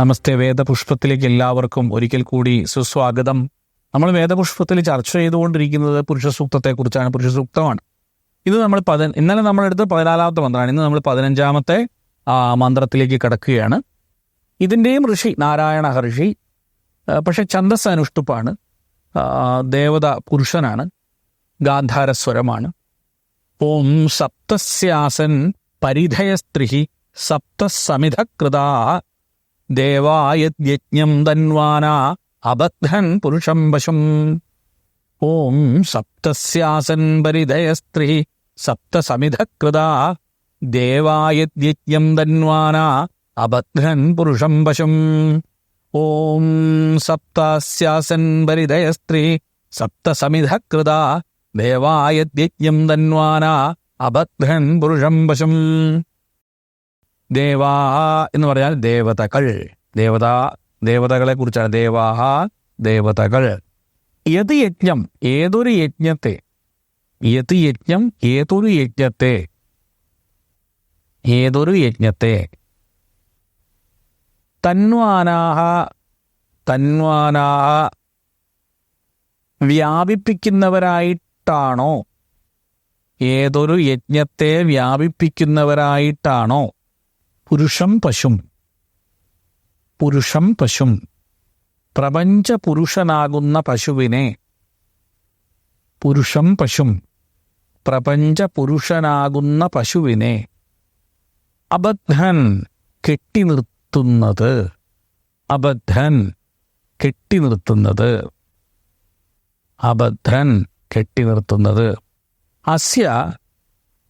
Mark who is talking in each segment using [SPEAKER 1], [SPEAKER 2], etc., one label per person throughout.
[SPEAKER 1] നമസ്തേ. വേദപുഷ്പത്തിലേക്ക് എല്ലാവർക്കും ഒരിക്കൽ കൂടി സുസ്വാഗതം. നമ്മൾ വേദപുഷ്പത്തിൽ ചർച്ച ചെയ്തുകൊണ്ടിരിക്കുന്നത് പുരുഷ സൂക്തത്തെക്കുറിച്ചാണ് പുരുഷ സൂക്തമാണ് ഇത് നമ്മൾ പതി ഇന്നലെ നമ്മൾ എടുത്ത പതിനാലാമത്തെ മന്ത്രമാണ്. ഇന്ന് നമ്മൾ പതിനഞ്ചാമത്തെ മന്ത്രത്തിലേക്ക് കടക്കുകയാണ്. ഇതിന്റെയും ഋഷി നാരായണ ആ, പക്ഷെ ഛന്ദസ് അനുഷ്ടുപ്പാണ് ദേവത പുരുഷനാണ്. ഗാന്ധാരസ്വരമാണ്. ഓം സപ്തസ്യാസൻ പരിധയസ്ത്രിഹി സപ്തസമിധകൃതാ ദേവായജ്ഞം തന്വാന അബദ്ധൻ പുരുഷം വശം. ഓം സപ്തസ്യാസൻ പരിധയസ്ത്രീ സപ്തസമിധകൃത ദേവായജ്ഞം തന്വാന അബദ്ധൻ പുരുഷം വശം. ഓം സപ്തസ്യാസൻ പരിധയസ്ത്രീ സപ്തസമിധകൃത ദേവായജ്ഞം തന്വാന അബദ്ധൻ പുരുഷം വശം. ദേവാ എന്ന് പറഞ്ഞാൽ ദേവതകൾ. ദേവത ദേവതകളെ കുറിച്ചാണ്. ദേവാഹ ദേവതകൾ. യത് യജ്ഞം ഏതൊരു യജ്ഞത്തെ യത് യജ്ഞം ഏതൊരു യജ്ഞത്തെ ഏതൊരു യജ്ഞത്തെ. തന്വാനാഹ തന്വാനാഹ വ്യാപിപ്പിക്കുന്നവരായിട്ടാണോ? ഏതൊരു യജ്ഞത്തെ വ്യാപിപ്പിക്കുന്നവരായിട്ടാണോ? പുരുഷം പശും. പുരുഷം പശും. പ്രപഞ്ച പുരുഷനാകുന്ന പശുവിനെ പുരുഷം പശും. പ്രപഞ്ച പുരുഷനാകുന്ന പശുവിനെ അബദ്ധൻ കെട്ടി നിർത്തുന്നത്. അബദ്ധൻ കെട്ടി നിർത്തുന്നത്. അബദ്ധൻ കെട്ടി നിർത്തുന്നത്. അസ്യ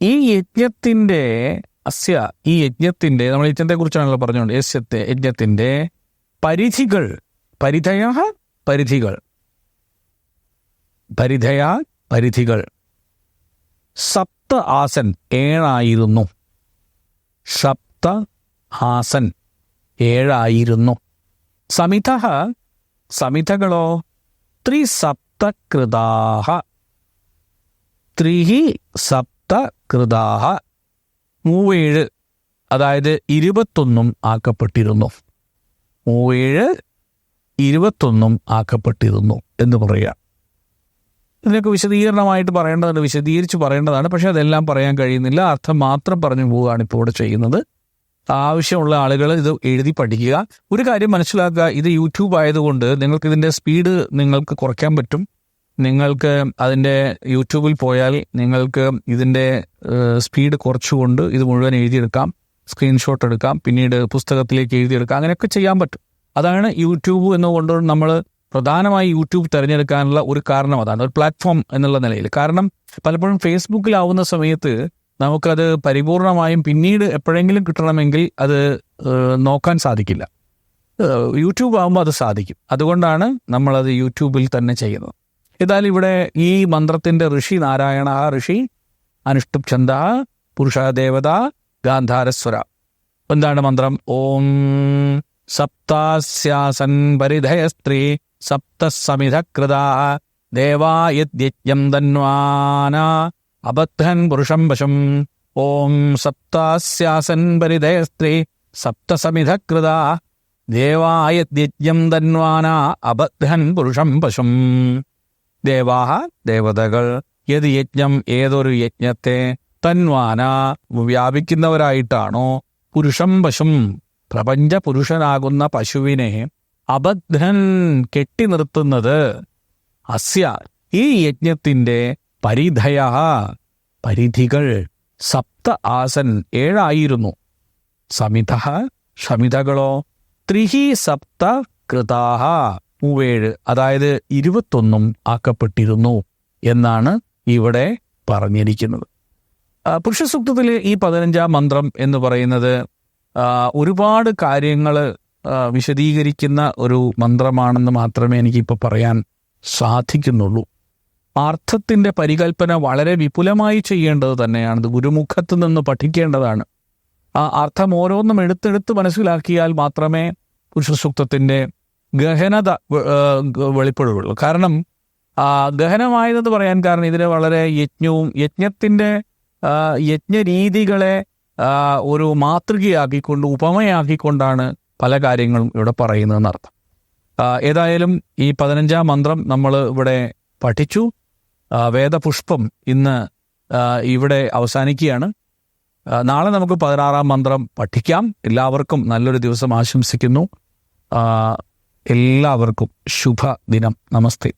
[SPEAKER 1] ഈ യജ്ഞത്തിന്റെ അസ്യ ഈ യജ്ഞത്തിന്റെ നമ്മൾ യജ്ഞത്തെ കുറിച്ചാണല്ലോ പറഞ്ഞുകൊണ്ട് യസ്യത്തെ യജ്ഞത്തിന്റെ പരിധികൾ. പരിധയ പരിധികൾ. പരിധയ പരിധികൾ. സപ്ത ആസൻ ഏഴായിരുന്നു. സപ്ത ആസൻ ഏഴായിരുന്നു. സമിത സമിതകളോ ത്രിസപ്തകൃതാഹ. ത്രിഹി സപ്തകൃതാഹ. മൂവേഴ് അതായത് ഇരുപത്തൊന്നും ആക്കപ്പെട്ടിരുന്നു. മൂവേഴ് ഇരുപത്തൊന്നും ആക്കപ്പെട്ടിരുന്നു എന്ന് പറയുക. ഇതിനൊക്കെ വിശദീകരണമായിട്ട് പറയേണ്ടതാണ് വിശദീകരിച്ച് പറയേണ്ടതാണ് പക്ഷെ അതെല്ലാം പറയാൻ കഴിയുന്നില്ല. അർത്ഥം മാത്രം പറഞ്ഞു പോവുകയാണ് ഇപ്പോൾ ഇവിടെ ചെയ്യുന്നത്. ആവശ്യമുള്ള ആളുകൾ ഇത് എഴുതി പഠിക്കുക. ഒരു കാര്യം മനസ്സിലാക്കുക ഇത് യൂട്യൂബ് ആയതുകൊണ്ട് നിങ്ങൾക്ക് ഇതിന്റെ സ്പീഡ് നിങ്ങൾക്ക് കുറയ്ക്കാൻ പറ്റും. നിങ്ങൾക്ക് അതിന്റെ യൂട്യൂബിൽ പോയാൽ നിങ്ങൾക്ക് ഇതിന്റെ സ്പീഡ് കുറച്ചുകൊണ്ട് ഇത് മുഴുവൻ എഴുതിയെടുക്കാം. സ്ക്രീൻഷോട്ട് എടുക്കാം. പിന്നീട് പുസ്തകത്തിലേക്ക് എഴുതിയെടുക്കാം. അങ്ങനെയൊക്കെ ചെയ്യാൻ പറ്റും. അതാണ് യൂട്യൂബ് എന്ന് എന്നുകൊണ്ട് നമ്മൾ പ്രധാനമായി യൂട്യൂബ് തിരഞ്ഞെടുക്കാനുള്ള ഒരു കാരണം അതാണ്. ഒരു പ്ലാറ്റ്ഫോം എന്നുള്ള നിലയിൽ. കാരണം പലപ്പോഴും ഫേസ്ബുക്കിലാവുന്ന സമയത്ത് നമുക്കത് പരിപൂർണമായും പിന്നീട് എപ്പോഴെങ്കിലും കിട്ടണമെങ്കിൽ അത് നോക്കാൻ സാധിക്കില്ല. യൂട്യൂബ് ആകുമ്പോൾ അത് സാധിക്കും. അതുകൊണ്ടാണ് നമ്മളത് യൂട്യൂബിൽ തന്നെ ചെയ്യുന്നത്. ഏതായാലും ഇവിടെ ഈ മന്ത്രത്തിന്റെ ഋഷി നാരായണ ഋഷി അനുഷ്ടുപ് ഛന്ദ പുരുഷ ദേവത ഗാന്ധാരസ്വര എന്താണ് മന്ത്രം? ഓം സപ്താസ്യാസൻ സമിധ സപ്തസമിധകൃത ദേവായജ്ഞം തന്വാന അബദ്ധൻ പുരുഷം വശം. ഓം സപ്താസ്യാസൻ സമിധ സപ്തസമിധകൃത ദേവായജ്ഞം തന്വാന അബദ്ധൻ പുരുഷം പശും ദേവാഹ ദേവതകൾ ഏത് യജ്ഞം ഏതൊരു യജ്ഞത്തെ തന്വാന വ്യാപിക്കുന്നവരായിട്ടാണോ? പുരുഷം പശും പ്രപഞ്ച പുരുഷനാകുന്ന പശുവിനെ അബദ്ധൻ കെട്ടി നിർത്തുന്നത് അസ്യ ഈ യജ്ഞത്തിന്റെ പരിധയ. പരിധികൾ സപ്ത ആസൻ ഏഴായിരുന്നു. സമിത ഷമിതകളോ ത്രിഹി സപ്ത കൃതാഹ. മൂവേഴ് അതായത് ഇരുപത്തൊന്നും ആക്കപ്പെട്ടിരുന്നു എന്നാണ് ഇവിടെ പറഞ്ഞിരിക്കുന്നത്. പുരുഷ പുരുഷസൂക്തത്തിലെ ഈ പതിനഞ്ചാം മന്ത്രം എന്ന് പറയുന്നത് ഒരുപാട് കാര്യങ്ങൾ വിശദീകരിക്കുന്ന ഒരു മന്ത്രമാണെന്ന് മാത്രമേ എനിക്കിപ്പോൾ പറയാൻ സാധിക്കുന്നുള്ളൂ. അർത്ഥത്തിന്റെ പരികൽപ്പന വളരെ വിപുലമായി ചെയ്യേണ്ടത് തന്നെയാണ്. ഗുരുമുഖത്ത് നിന്ന് പഠിക്കേണ്ടതാണ്. ആ അർത്ഥം ഓരോന്നും എടുത്തെടുത്ത് മനസ്സിലാക്കിയാൽ മാത്രമേ പുരുഷസൂക്തത്തിന്റെ ഗഹനത വെളിപ്പെടുകയുള്ളൂ കാരണം ഗഹനമായതെന്ന് പറയാൻ കാരണം ഇതിന് വളരെ യജ്ഞവും യജ്ഞത്തിന്റെ യജ്ഞരീതികളെ ഒരു മാതൃകയാക്കിക്കൊണ്ട് ഉപമയാക്കിക്കൊണ്ടാണ് പല കാര്യങ്ങളും ഇവിടെ പറയുന്നതെന്ന് അർത്ഥം ഏതായാലും ഈ പതിനഞ്ചാം മന്ത്രം നമ്മൾ ഇവിടെ പഠിച്ചു. വേദപുഷ്പം ഇന്ന് ഇവിടെ അവസാനിക്കുകയാണ്. നാളെ നമുക്ക് പതിനാറാം മന്ത്രം പഠിക്കാം. എല്ലാവർക്കും നല്ലൊരു ദിവസം ആശംസിക്കുന്നു. എല്ലാവർക്കും ശുഭദിനം. നമസ്തേ.